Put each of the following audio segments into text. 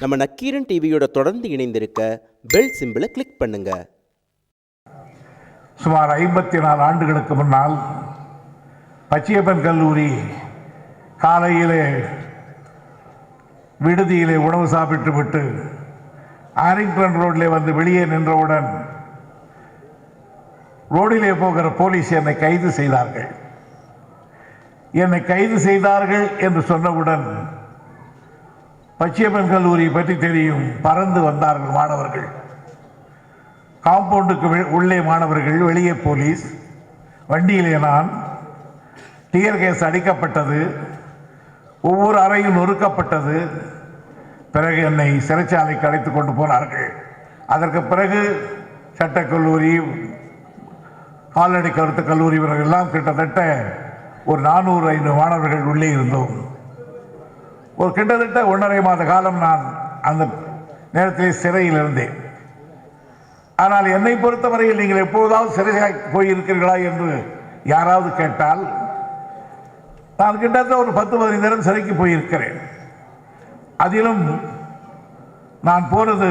நம்ம நக்கீரன் டிவியோட தொடர்ந்து இணைந்திருக்க பெல் சிம்பிளை கிளிக் பண்ணுங்க. சுமார் ஐம்பத்தி நாலு ஆண்டுகளுக்கு முன்னால் பச்சையப்பன் கல்லூரி காலையிலே விடுதியிலே உணவு சாப்பிட்டு விட்டு ஆரிங்டன் ரோட்டிலே வந்து வெளியே நின்றவுடன் ரோடிலே போகிற போலீஸ் என்னை கைது செய்தார்கள். என்னை கைது செய்தார்கள் என்று சொன்னவுடன் பச்சியப்பன் கல்லூரி பற்றி தெரியும். பறந்து வந்தார்கள் மாணவர்கள். காம்பவுண்டுக்கு உள்ளே மாணவர்கள் வெளியே போலீஸ். வண்டியிலே நான். டியர் கேஸ் அடிக்கப்பட்டது. ஒவ்வொரு அறையும் நொறுக்கப்பட்டது. பிறகு என்னை சிறைச்சாலைக்கு அழைத்து கொண்டு போனார்கள். அதற்கு பிறகு சட்டக்கல்லூரி கால்நடை கருத்து கல்லூரி இவர்கள் எல்லாம் கிட்டத்தட்ட ஒரு நானூறு ஐநூறு மாணவர்கள் உள்ளே இருந்தோம். ஒரு கிட்டத்தட்ட ஒன்றரை மாத காலம் நான் அந்த நேரத்தில் சிறையில் இருந்தேன் ஆனால் என்னை பொறுத்தவரையில் நீங்கள் எப்போதாவது சிறையாக போயிருக்கிறீர்களா என்று யாராவது கேட்டால் நான் கிட்டத்தட்ட ஒரு பத்து பதினைந்து நேரம் சிறைக்கு போயிருக்கிறேன். அதிலும் நான் போனது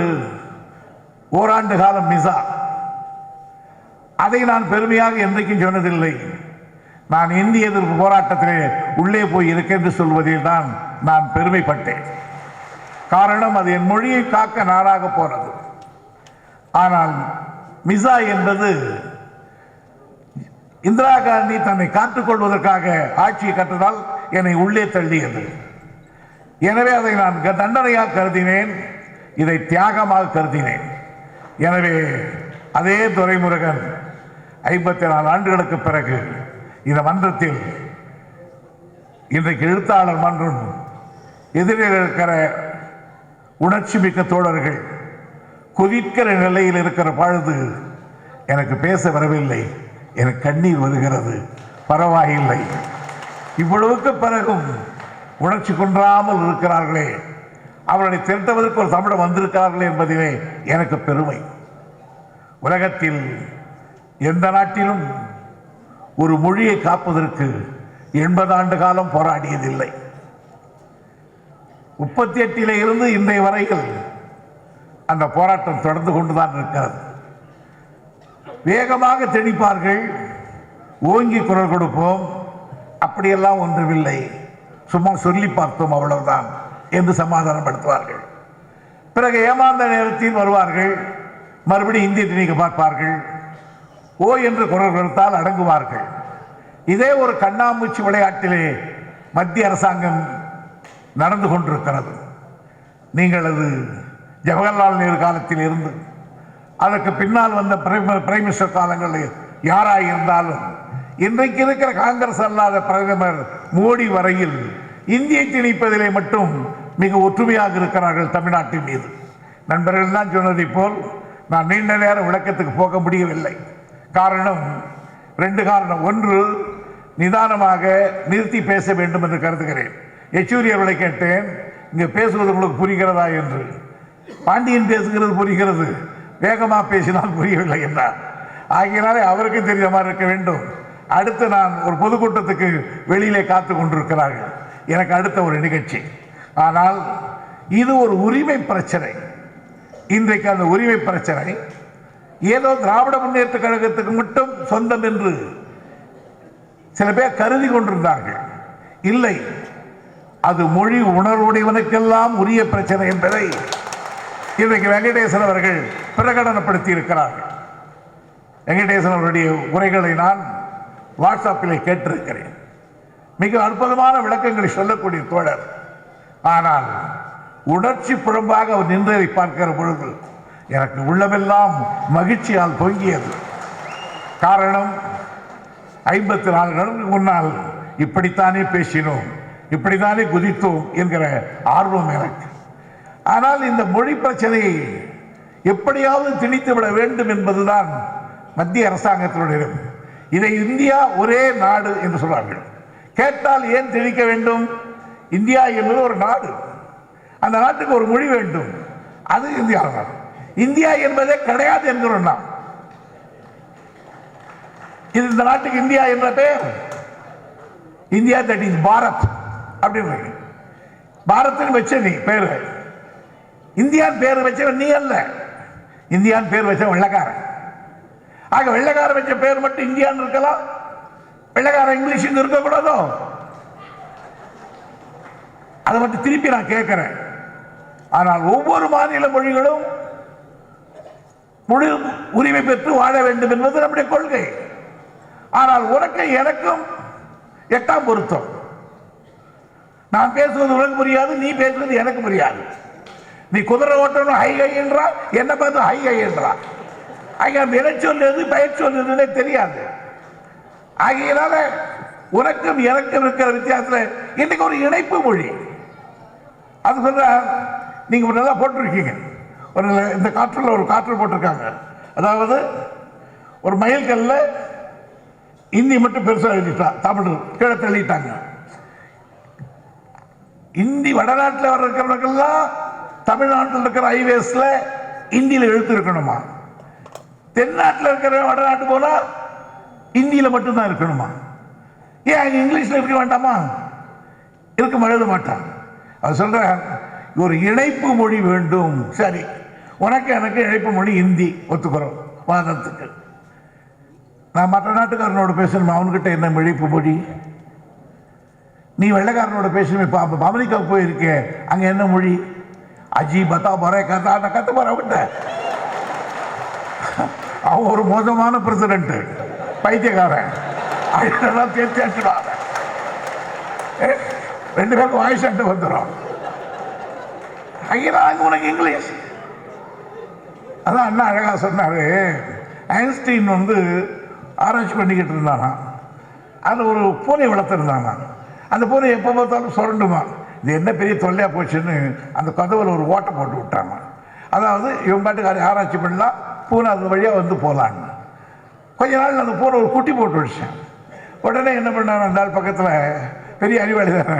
ஓராண்டு காலம் மிசா அதை நான் பெருமையாக என்றைக்கும் சொன்னதில்லை. நான் இந்திய எதிர்ப்பு போராட்டத்திலே உள்ளே போய் இருக்கேன் என்று சொல்வதில் தான் நான் பெருமைப்பட்டேன். காரணம் அது என் மொழியை காக்க நானாக போனது. ஆனால் மிசா என்பது இந்திரா காந்தி தன்னை காத்துக்கொள்வதற்காக ஆட்சியை கற்றதால் என்னை உள்ளே தள்ளியது. எனவே அதை நான் க- தண்டனையாக கருதினேன் இதை தியாகமாக கருதினேன். எனவே அதே துரைமுருகன் ஐம்பத்தி நாலு ஆண்டுகளுக்கு பிறகு இந்த மன்றத்தில் இன்றைக்கு எழுத்தாளர் மன்றம் எதிரில் இருக்கிற உணர்ச்சி மிக்க தோழர்கள் கொதிக்கிற நிலையில் இருக்கிற பழுது எனக்கு பேச வரவில்லை. எனக்கு கண்ணீர் வருகிறது. பரவாயில்லை. இவ்வளவுக்கு பிறகும் உணர்ச்சி குன்றாமல் இருக்கிறார்களே. அவர்களை திரட்டுவதற்கு ஒரு தமிழம் வந்திருக்கிறார்களே என்பதிலே எனக்கு பெருமை. உலகத்தில் எந்த நாட்டிலும் ஒரு மொழியை காப்பதற்கு எண்பது ஆண்டு காலம் போராடியதில்லை. முப்பத்தி எட்டில இருந்து இன்றைய வரையில் அந்த போராட்டம் தொடர்ந்து கொண்டுதான் இருக்கிறது. வேகமாக திணிப்பார்கள். ஓங்கி குரல் கொடுப்போம். அப்படியெல்லாம் ஒன்றுமில்லை. சும்மா சொல்லி பார்த்தோம் அவ்வளவுதான் என்று சமாதானப்படுத்துவார்கள். பிறகு ஏமாந்த நேரத்தில் வருவார்கள். மறுபடியும் இந்திய திணிக்க பார்ப்பார்கள். ஓ என்று குரல் கொடுத்தால் அடங்குவார்கள். இதே ஒரு கண்ணாமூச்சி விளையாட்டிலே மத்திய அரசாங்கம் நடந்து கொண்டிருக்கிறது. நீங்கள் அது ஜவஹர்லால் நேரு காலத்தில் இருந்து அதற்கு பின்னால் வந்த பிரைம் மினிஸ்டர் காலங்களில் யாராக இருந்தாலும் இன்றைக்கு இருக்கிற காங்கிரஸ் அல்லாத பிரதமர் மோடி வரையில் இந்தியை திணிப்பதிலே மட்டும் மிக ஒற்றுமையாக இருக்கிறார்கள் தமிழ்நாட்டின் மீது. நண்பர்கள் தான் சொன்னதைப் போல் நான் நீண்ட நேரம் விளக்கத்துக்கு போக முடியவில்லை. காரணம் ரெண்டு காரணம். ஒன்று நிதானமாக நிறுத்தி பேச வேண்டும் என்று கருதுகிறேன். யெச்சூரி அவர்களை கேட்டேன் இங்கே பேசுவது உங்களுக்கு புரிகிறதா? என்று. பாண்டியன் பேசுகிறது புரிகிறது. வேகமாக பேசினால் புரியவில்லை என்றார். ஆகையினாலே அவருக்கு தெரிந்த மாதிரி இருக்க வேண்டும். அடுத்து நான் ஒரு பொதுக்கூட்டத்துக்கு வெளியிலே காத்து கொண்டிருக்கிறார்கள். எனக்கு அடுத்த ஒரு நிகழ்ச்சி. ஆனால் இது ஒரு உரிமை பிரச்சனை. இன்றைக்கு அந்த உரிமை பிரச்சனை ஏதோ திராவிட முன்னேற்ற கழகத்துக்கு மட்டும் சொந்தம் என்று சில பேர் கருதி கொண்டிருந்தார்கள். இல்லை அது மொழி உணர்வுடையவனுக்கெல்லாம் உரிய பிரச்சனை என்பதை இன்றைக்கு வெங்கடேசன் அவர்கள் பிரகடனப்படுத்தி இருக்கிறார்கள். வெங்கடேசன் அவருடைய உரைகளை நான் வாட்ஸ்அப்பில் கேட்டிருக்கிறேன். மிக அற்புதமான விளக்கங்களை சொல்லக்கூடிய தோழர். ஆனால் உணர்ச்சி புறம்பாக அவர் நின்றதை பார்க்கிற பொழுது எனக்கு உள்ளமெல்லாம் மகிழ்ச்சியால் பொங்கியது. காரணம் ஐம்பத்தி நாலு நாளுக்கு முன்னால் இப்படித்தானே பேசினோம் இப்படித்தானே குதித்தோம் என்கிற ஆர்வம் எனக்கு. ஆனால் இந்த மொழி பிரச்சனையை எப்படியாவது திணித்து விட வேண்டும் என்பதுதான் மத்திய அரசாங்கத்தினுடைய இதை இந்தியா ஒரே நாடு என்று சொல்வார்கள். கேட்டால் ஏன் திணிக்க வேண்டும்? இந்தியா என்பது ஒரு நாடு. அந்த நாட்டுக்கு ஒரு மொழி வேண்டும். அது இந்தியா தான் இந்தியா என்பதே கிடையாது என்கிறோம் நாம் இது இந்த நாட்டுக்கு இந்தியா என்ற பெயர். இந்தியா தட் இஸ் பாரத் அப்படின்னு பாரத்னு வச்ச நீ பேரு இந்தியான் பேர் வச்சவன் நீ அல்ல. இந்தியான் பேர் வச்ச வெள்ளக்காரன். ஆக வெள்ளக்காரன் வச்ச பேர் மட்டும் இந்தியான்னு இருக்கலாம். வெள்ளக்காரன் இங்கிலீஷ் இருக்கக்கூடாதோ? அதை மட்டும் திருப்பி நான் கேட்கிறேன். ஆனால் ஒவ்வொரு மாநில மொழிகளும் முழு உரிமை பெற்று வாழ வேண்டும் என்பது நம்முடைய கொள்கை. ஆனால் உனக்கு எனக்கும் எட்டாம் பொருத்தம். நான் பேசுவது உனக்கு புரியாது நீ பேசுவது எனக்கு புரியாது. நீ குதிரை ஓட்டணும் ஹை ஹை என்றா என்ன பார்த்து ஹை ஹை என்றா ஆகிய விளைச்சொல் எது பயிற்சொல் சொல்லுதுன்னே தெரியாது. ஆகையினால உனக்கும் எனக்கும் இருக்கிற வித்தியாசத்தில் இன்னைக்கு ஒரு இணைப்பு மொழி. அது சொல்ற நீங்க நல்லா போட்டிருக்கீங்க. ஒரு இந்த காற்றில் ஒரு காற்று போட்டிருக்காங்க. அதாவது ஒரு மயில்கல்ல இந்தி மட்டும் பெருசாக எழுதிட்டா தமிழ் கீழே தள்ளிட்டாங்க. இந்தி வடநாட்டில் வர இருக்கிறவங்களுக்கெல்லாம் தமிழ்நாட்டில் இருக்கிற ஹைவேஸ்ல இந்தியில் எழுத்து இருக்கணுமா தென்னாட்டில் இருக்கிற வடநாட்டு போனால் இந்தியில் மட்டும்தான் இருக்கணுமா? ஏன் அங்க இங்கிலீஷ்ல இருக்க வேண்டாமா? இருக்க எழுத மாட்டான் அது சொல்றேன் ஒரு இணைப்பு மொழி வேண்டும். சரி. உனக்கு எனக்கு இழைப்பு மொழி இந்தி ஒத்துக்கிறோம். வாதத்துக்கு நான் மற்ற நாட்டுக்காரனோட பேசணுமா அவன்கிட்ட என்ன இழைப்பு மொழி? நீ வெள்ளைக்காரனோட பேசணும் இப்போ அப்போ அமெரிக்காவுக்கு போயிருக்கே அங்க என்ன மொழி? அஜி பத்தா போற கத்தா நான் கத்த போற விட்ட அவன் ஒரு மோசமான பிரசிடென்ட் பைத்தியக்காரன். அதெல்லாம் தேர்ச்சி ஏ, ரெண்டு பேருக்கும் வாய்ஸ் அட்டு வந்துடும். ஐயா அங்க உனக்கு இங்கிலீஷ். அதான் அண்ணா அழகாக சொன்னார். ஐன்ஸ்டீன் வந்து ஆராய்ச்சி பண்ணிக்கிட்டு இருந்தானா. அது ஒரு பூனை வளர்த்துருந்தானா. அந்த பூனை எப்போ பார்த்தாலும் சுரண்டுமா. இது என்ன பெரிய தொல்லையாக போச்சுன்னு அந்த கதவில் ஒரு ஓட்டை போட்டு விட்டாங்க அதாவது இவன் பாட்டுக்காரி ஆராய்ச்சி பண்ணலாம் பூனை அது வழியாக வந்து போகலான்னு கொஞ்ச நாள் அந்த பூனை ஒரு குட்டி போட்டு வச்சேன் உடனே என்ன பண்ணான் அந்த ஆள் பக்கத்தில் பெரிய அறிவாளி தானே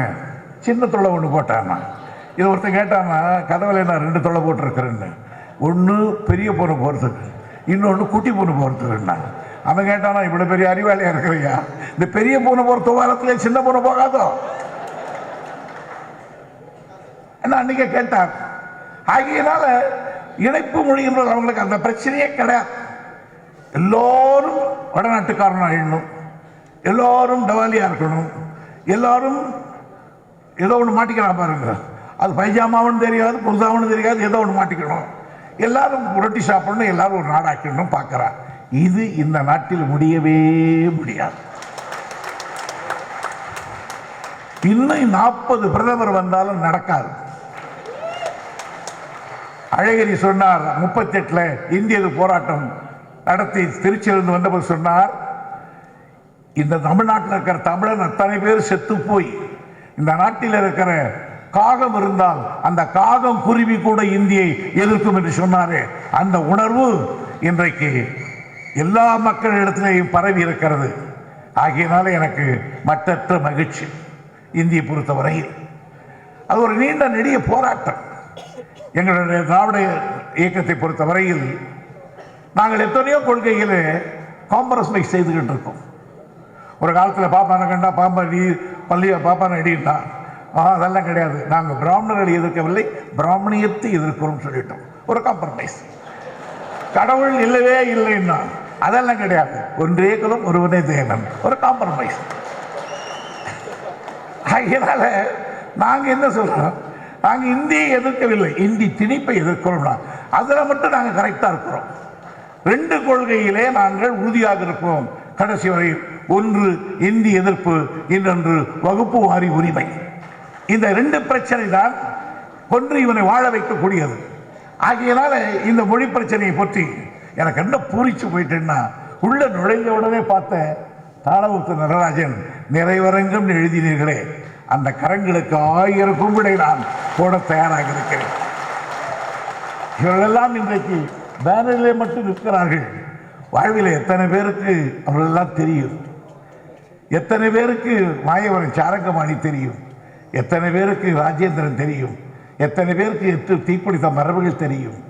சின்ன தொல்லை ஒன்று போட்டானா. இது ஒருத்தன் கேட்டான்னா கதவுல நான் ரெண்டு தொல்லை போட்டிருக்கிறேன்னு. ஒன்று பெரிய பொண்ணு போகிறதுக்கு இன்னொன்று குட்டி பொண்ணு போகிறதுக்குன்னா அவன் கேட்டானா இவ்வளோ பெரிய அறிவாளியாக இருக்கிறையா? இந்த பெரிய பொண்ணு போகிற துவாரத்திலே சின்ன பொண்ணு போகாதோ? என்ன அன்றைக்கே கேட்டார் ஆகியனால இணைப்பு மொழி அவங்களுக்கு அந்த பிரச்சனையே கிடையாது. எல்லோரும் வடநாட்டுக்காரன் ஆயிடணும். எல்லோரும் டவாலியாக இருக்கணும். எல்லாரும் ஏதோ ஒன்று மாட்டிக்கிறான் பாருங்க. அது பைஜாமாவும் தெரியாது புதுசாகவும் தெரியாது ஏதோ ஒன்று மாட்டிக்கணும். எல்லாரும் புரட்டி சாப்பிடணும் எல்லாரும் ஒரு நாடாக்கணும் பார்க்கறான் இது இந்த நாட்டில் முடியவே முடியாது. இன்னும் நாற்பது பிரதமர் வந்தாலும் நடக்காது. அழகிரி சொன்னார் முப்பத்தெட்டுல இந்திய போராட்டம் நடத்தி திருச்சியிலிருந்து வந்தபோது சொன்னார் இந்த தமிழ்நாட்டில் இருக்கிற தமிழன் அத்தனை பேர் செத்து போய் இந்த நாட்டில் இருக்கிற காகம் இருந்தால் அந்த காகம் குருவி கூட இந்தியை எதிர்க்கும் என்று சொன்னாரே. அந்த உணர்வு இன்றைக்கு எல்லா மக்களிடத்திலேயும் பரவி இருக்கிறது. ஆகியனால எனக்கு மற்றற்ற மகிழ்ச்சி இந்தியை பொறுத்தவரையில். அது ஒரு நீண்ட நெடிய போராட்டம். எங்களுடைய திராவிட இயக்கத்தை பொறுத்தவரையில் நாங்கள் எத்தனையோ கொள்கைகளை காம்ப்ரமைஸ் செய்துகிட்டு இருக்கோம். ஒரு காலத்தில் பாப்பானை கண்டா பாம்படி பள்ளிய பாப்பான அடிட்டா அதெல்லாம் கிடையாது. நாங்கள் பிராமணர்களை எதிர்க்கவில்லை. பிராமணியத்தை எதிர்க்கிறோம் சொல்லிட்டோம். ஒரு காம்ப்ரமைஸ் கடவுள் இல்லவே இல்லைன்னா அதெல்லாம் கிடையாது. ஒன்றே குலம் ஒருவனே தேவன். ஒரு காம்ப்ரமைஸ் ஆகையினால நாங்கள் என்ன சொல்கிறோம் நாங்கள் இந்தியை எதிர்க்கவில்லை. இந்தி திணிப்பை எதிர்க்கிறோம்னா அதுல மட்டும் நாங்கள் கரெக்டாக இருக்கிறோம். ரெண்டு கொள்கையிலே நாங்கள் உறுதியாக இருப்போம். கடைசி வரை ஒன்று இந்தி எதிர்ப்பு இன்னொன்று வகுப்பு வாரி உரிமை. இந்த ரெண்டு பிரச்சனை தான் கொன்று இவனை வாழ வைக்கக்கூடியது. ஆகையினால இந்த மொழி பிரச்சனையை பற்றி எனக்கு என்ன பூரிச்சு போயிட்டேன்னா உள்ள நுழைந்த உடனே பார்த்த தாளவுத்து நடராஜன் நிறைவரங்கம் எழுதினீர்களே அந்த கரங்களுக்கு ஆயிரம் கும்பிடை நான் போட தயாராக இருக்கிறேன். இவர்களெல்லாம் இன்றைக்கு பேனரிலே மட்டும் நிற்கிறார்கள். வாழ்வில் எத்தனை பேருக்கு அவர்களெல்லாம் தெரியும்? எத்தனை பேருக்கு மாயவரன் சாரங்கமாணி தெரியும்? எத்தனை பேருக்கு ராஜேந்திரன் தெரியும்? எத்தனை பேருக்கு எட்டு தீப்பிடித்த மரபுகள் தெரியும்?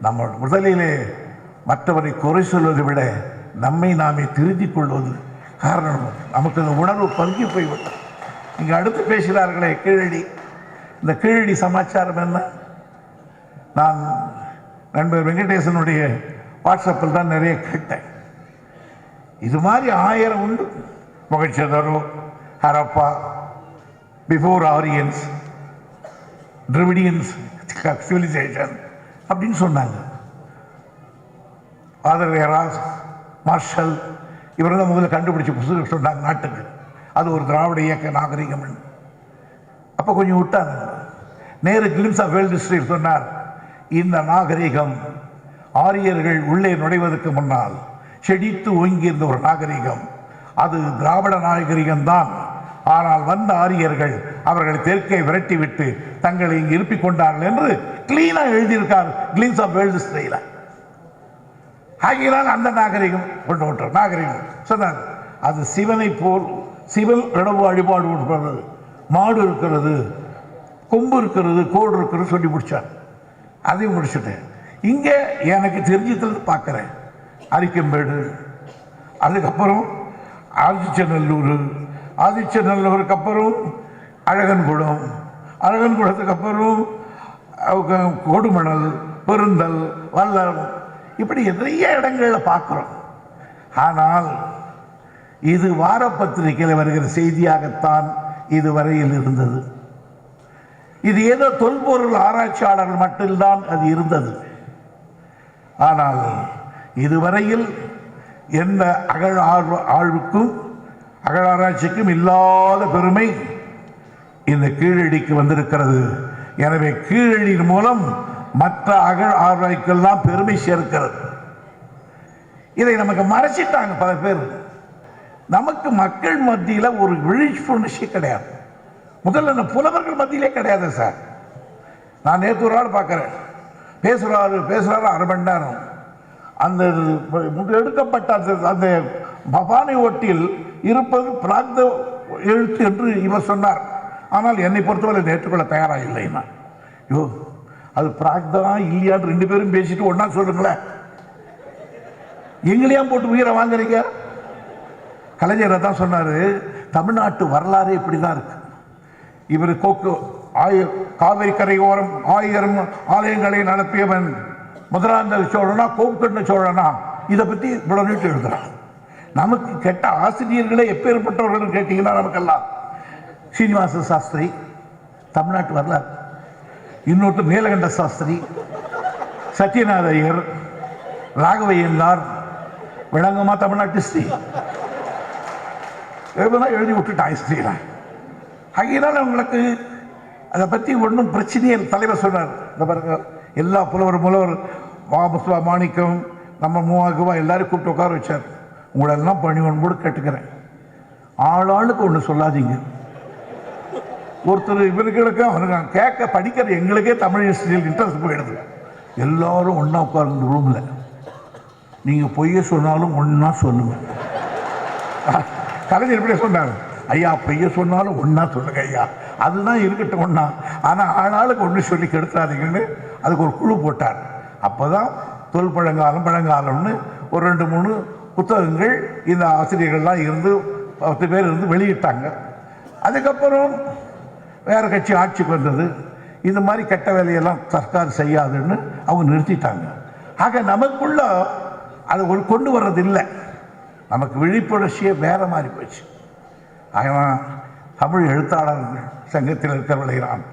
நம்ம முதலிலே மற்றவரை குறை சொல்வதை விட நம்மை நாமே திருத்திக் கொள்வது காரணம். நமக்கு அந்த உணர்வு பங்கி போய்விட்டது. இங்கே அடுத்து பேசுகிறார்களே கீழடி. இந்த கீழடி சமாச்சாரம் என்ன? நான் நண்பர் வெங்கடேசனுடைய வாட்ஸ்அப்பில் தான் நிறைய கேட்டேன். இது மாதிரி ஆயிரம் உண்டு. Mohenjodaro Harappa before Aryans Dravidians civilisation அப்படின்னு சொன்னாங்க. ஆதர் வேராஸ் மார்ஷல் இவரெல்லாம் முதல்ல கண்டுபிடிச்சி புதுசு சொன்னாங்க நாட்டுக்கு. அது ஒரு திராவிட இயக்க நாகரிகம். அப்போ கொஞ்சம் விட்டாங்க. Nehru glimpses of world history சொன்னார் இந்த நாகரிகம் ஆரியர்கள் உள்ளே நுழைவதற்கு முன்னால் செடித்து ஓங்கியிருந்த ஒரு நாகரிகம். அது திராவிட நாகரிகம் தான் ஆனால் வந்த ஆரியர்கள் அவர்களை தெற்கே விரட்டிவிட்டு தங்களை இங்கு இருப்பிக் கொண்டார்கள் என்று கிளீனாக எழுதியிருக்கார். கிளீன்ஸ் ஆஃப் வேர்ல்ட் ஸ்டைல. ஆகியனால் அந்த நாகரிகம் கொண்டு விட்டார் நாகரிகம். சொன்னார் அது சிவனை போல் சிவன் இடவு வழிபாடு இருக்கிறது மாடு இருக்கிறது கொம்பு இருக்கிறது கோடு இருக்கிறது சொல்லி முடித்தார் அதையும் முடிச்சுட்டேன் இங்கே எனக்கு தெரிஞ்சதுலேருந்து பார்க்குறேன். அரிக்கம்பேடு அதுக்கப்புறம் ஆதிச்சநல்லூர் ஆதிச்சநல்லூருக்கு அப்புறம் அழகன்குளம் அழகன்குளத்துக்கு அப்புறம் கொடுமணல் பெருந்தல் வல்லம் இப்படி நிறைய இடங்களில் பார்க்குறோம் ஆனால் இது வாரப்பத்திரிகையில் வருகிற செய்தியாகத்தான் இதுவரையில் இருந்தது. இது ஏதோ தொல்பொருள் ஆராய்ச்சியாளர்கள் மட்டும்தான் அது இருந்தது. ஆனால் இதுவரையில் எந்த அகழ் ஆழ்வு ஆழ்வுக்கும் அகழாராய்ச்சிக்கும் இல்லாத பெருமை இந்த கீழடிக்கு வந்திருக்கிறது. எனவே கீழடியின் மூலம் மற்ற அகழ் ஆராய்க்கெல்லாம் பெருமை சேர்க்கிறது. இதை நமக்கு மறைச்சிட்டாங்க பல பேர். நமக்கு மக்கள் மத்தியில் ஒரு விழிப்புணர்ச்சி கிடையாது. முதல்ல இந்த புலவர்கள் மத்தியிலே கிடையாது சார். நான் நேற்று ஒரு ஆள் பார்க்குறேன். பேசுகிறாரு பேசுகிறாரு அரை மணி நேரம். அந்த எடுக்கப்பட்ட அந்த அந்த பவானி ஓட்டில் இருப்பது பிராந்த எழுத்து என்று இவர் சொன்னார். ஆனால் என்னை பொறுத்தவரை அதை ஏற்றுக்கொள்ள தயாராக இல்லைன்னா ஐயோ அது பிராக்தனா இல்லையான்னு ரெண்டு பேரும் பேசிட்டு ஒன்றா சொல்லுங்களேன். எங்களையாம் போட்டு உயிரை வாங்குறீங்க கலைஞர் தான் சொன்னார் தமிழ்நாட்டு வரலாறு இப்படி தான் இருக்கு. இவர் கோக்கு ஆய காவிரி கரையோரம் ஆயிரம் ஆலயங்களை நடத்தியவன் முதலாந்த சோழனா கோக்கண்ண சோழனா இதை பற்றி இவ்வளோ நீட்டு எழுதுறான். நமக்கு கெட்ட ஆசிரியர்களே எப்பேற்பட்டவர்கள் கேட்டீங்கன்னா நமக்கெல்லாம். சீனிவாச சாஸ்திரி தமிழ்நாட்டு வரலாறு. இன்னொருத்தர் நீலகண்ட சாஸ்திரி சத்யநாத ஐயர் ராகவையங்கார் விளங்கமா தமிழ்நாட்டு ஸ்ரீ. இவங்கெல்லாம் எழுதி விட்டுட்டான் ஹிஸ்ட்ரியில் ஆகையினால் உங்களுக்கு அதை பற்றி ஒன்றும் பிரச்சனையே தலைவர் சொன்னார் இந்த பாருங்க எல்லா புலவர் புலவர் வாபஸ்வா மாணிக்கம் நம்ம மூவாக்குவா எல்லாரும் கூப்பிட்டு உட்கார வச்சார். உங்களெல்லாம் பணிவன் கூட கேட்டுக்கிறேன். ஆளாளுக்கு ஒன்று சொல்லாதீங்க. ஒருத்தர் இவர்களுக்கு அவனுக்கு கேட்க படிக்கிற எங்களுக்கே தமிழ் ஹிஸ்டரியில் இன்ட்ரெஸ்ட் போயிடுது. எல்லாரும் ஒன்றா உட்கார்ந்து ரூமில் நீங்கள் பொய்ய சொன்னாலும் ஒன்றா சொல்லுங்க. கலைஞர் எப்படி சொன்னார். ஐயா பொய்ய சொன்னாலும் ஒன்றா சொல்லுங்க ஐயா. அதுதான் இருக்கட்டும் ஒன்றா ஆனால் ஆளாளுக்கு ஒன்று சொல்லி கெடுத்தாதீங்கன்னு அதுக்கு ஒரு குழு போட்டார். அப்போ தான் தொல் பழங்காலம் பழங்காலம்னு ஒரு ரெண்டு மூணு புத்தகங்கள் இந்த ஆசிரியர்கள்லாம் இருந்து பத்து பேர் இருந்து வெளியிட்டாங்க. அதுக்கப்புறம் வேறு கட்சி ஆட்சிக்கு வந்தது. இந்த மாதிரி கெட்ட வேலையெல்லாம் சர்க்கார் செய்யாதுன்னு அவங்க நிறுத்திட்டாங்க. ஆக நமக்குள்ள அதை ஒரு கொண்டு வர்றது இல்லை நமக்கு விழிப்புணர்ச்சியே வேற மாதிரி போச்சு. ஆகலாம் தமிழ் எழுத்தாளர்கள் சங்கத்தில் இருக்கிறவர்களை நான்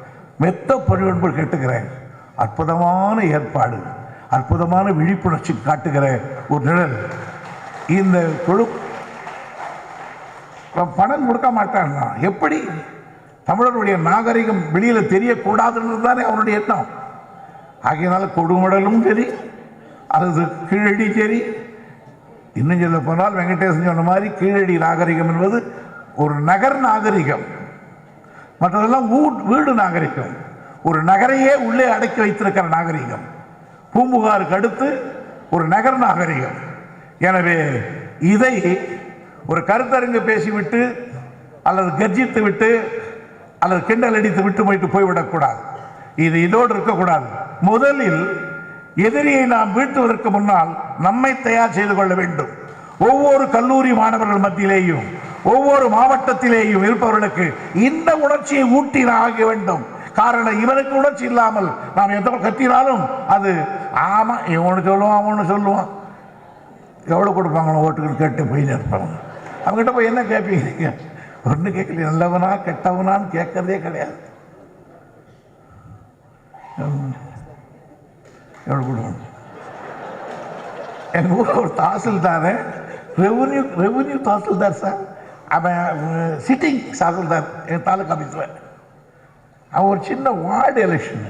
மெத்த பணிவன்பு கேட்டுக்கிறேன். அற்புதமான ஏற்பாடு அற்புதமான விழிப்புணர்ச்சி காட்டுகிற ஒரு நிழல். இந்த குழு பணம் கொடுக்க மாட்டாங்க எப்படி? தமிழருடைய நாகரிகம் வெளியில் தெரியக்கூடாதுன்றது தானே அவனுடைய எண்ணம். ஆகையினால கொடுமடலும் சரி அல்லது கீழடி சரி. இன்னும் சொல்ல போனால் வெங்கடேசன் சொன்ன மாதிரி கீழடி நாகரிகம் என்பது ஒரு நகர் நாகரிகம். மற்றதெல்லாம் வீடு நாகரிகம். ஒரு நகரையே உள்ளே அடக்கி வைத்திருக்கிற நாகரிகம். பூம்புகாருக்கு அடுத்து ஒரு நகர் நாகரிகம். எனவே இதை ஒரு கருத்தரங்கு பேசிவிட்டு அல்லது கர்ஜித்து விட்டு அல்லது கிண்டல் அடித்து விட்டு போயிட்டு போய்விடக்கூடாது. இது இதோடு இருக்கக்கூடாது. முதலில் எதிரியை நாம் வீழ்த்துவதற்கு முன்னால் நம்மை தயார் செய்து கொள்ள வேண்டும். ஒவ்வொரு கல்லூரி மாணவர்கள் மத்தியிலேயும் ஒவ்வொரு மாவட்டத்திலேயும் இருப்பவர்களுக்கு இந்த உணர்ச்சியை ஊட்டி ஆக வேண்டும். காரணம் இவனுக்கு உணர்ச்சி இல்லாமல் நாம் எந்த கத்தினாலும் அது ஆமாம் இவனு சொல்லுவான் அவனு சொல்லுவான். எவ்வளோ கொடுப்பாங்களோ ஓட்டுகள் கேட்டு போய் இருப்பாங்க அவங்ககிட்ட போய் என்ன கேட்பீங்க நீங்க ஒன்றும் கேட்கல நல்லவனா கெட்டவனான்னு கேட்கறதே கிடையாது. எவ்வளோ கொடுக்கணும்? எங்கள் ஊரில் ஒரு tahsildar. Revenue revenue tahsildar sir அவன் சிட்டிங் தாசில்தார் என் தாலுக்கா ஆஃபீஸில் அவன் ஒரு சின்ன வார்டு எலெக்ஷன்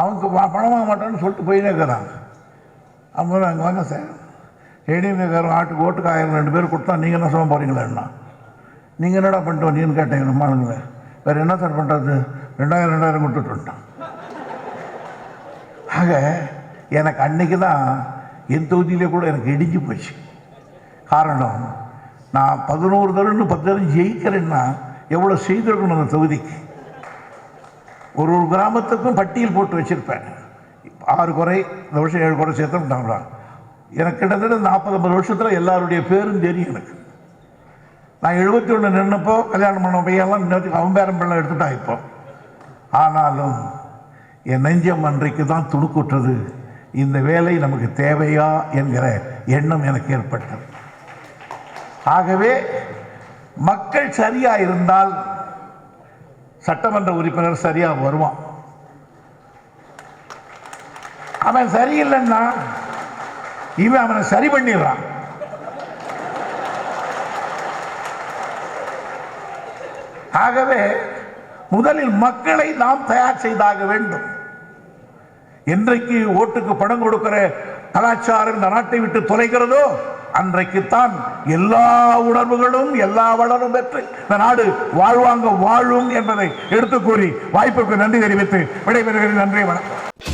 அவனுக்கு பணமாக பணம் வாங்க மாட்டான்னு சொல்லிட்டு போயினே இருக்கிறான். அவன் அங்கே வாங்க சார். ஏடிஎம்காரன் ஆட்டுக்கு ஓட்டுக்கு ஆயிரம் ரெண்டு பேர் கொடுத்தா நீங்கள் என்ன சொல்ல போகிறீங்களேண்ணா நீங்கள் என்னடா பண்ணிட்டு வந்தீங்கன்னு கேட்டேன் நம்ம ஆளுங்களை வேறு என்ன சார் பண்ணுறது ரெண்டாயிரம் ரெண்டாயிரம் கொடுத்துட்டு ஆக எனக்கு அன்னைக்கு தான் என் தொகுதியிலே கூட எனக்கு இடிஞ்சு போச்சு. காரணம் நான் பதினோரு தடவை பத்து தடவை ஜெயிக்கிறேன்னா எவ்வளோ செய்திருக்கணும் அந்த தொகுதிக்கு? ஒரு ஒரு கிராமத்துக்கும் பட்டியல் போட்டு வச்சுருப்பேன். ஆறு குறை இந்த வருஷம் ஏழு குறை சேர்த்தோம்னாங்களா எனக்கு கிட்டத்தட்ட நாற்பது ஐம்பது வருஷத்தில் எல்லாருடைய பேரும் தெரியும் எனக்கு. நான் எழுபத்தி ஒன்று நின்னப்போ கல்யாணம் பண்ண பையன்லாம் இன்னொரு அவன் பேரம் பிள்ளை எடுத்துட்டான் இப்போ. ஆனாலும் என் நெஞ்சம் அன்றைக்கு தான் துணுக்குற்றது இந்த வேலை நமக்கு தேவையா என்கிற எண்ணம் எனக்கு ஏற்பட்டது. ஆகவே மக்கள் சரியாக இருந்தால் சட்டமன்ற உறுப்பினர் சரியாக வருவான். அவன் சரியில்லைன்னா இவன் அவனை சரி பண்ணிடுறான். ஆகவே முதலில் மக்களை நாம் தயார் செய்தாக வேண்டும். என்றைக்கு ஓட்டுக்கு பணம் கொடுக்கிற கலாச்சாரம் இந்த நாட்டை விட்டு தொலைகிறதோ அன்றைக்குத்தான் எல்லா உணர்வுகளும் எல்லா வளரும் பெற்று இந்த நாடு வாழ்வாங்க வாழும் என்பதை எடுத்துக் கூறி வாய்ப்புக்கு நன்றி தெரிவித்து விடைபெறுகிறேன். நன்றி வணக்கம்.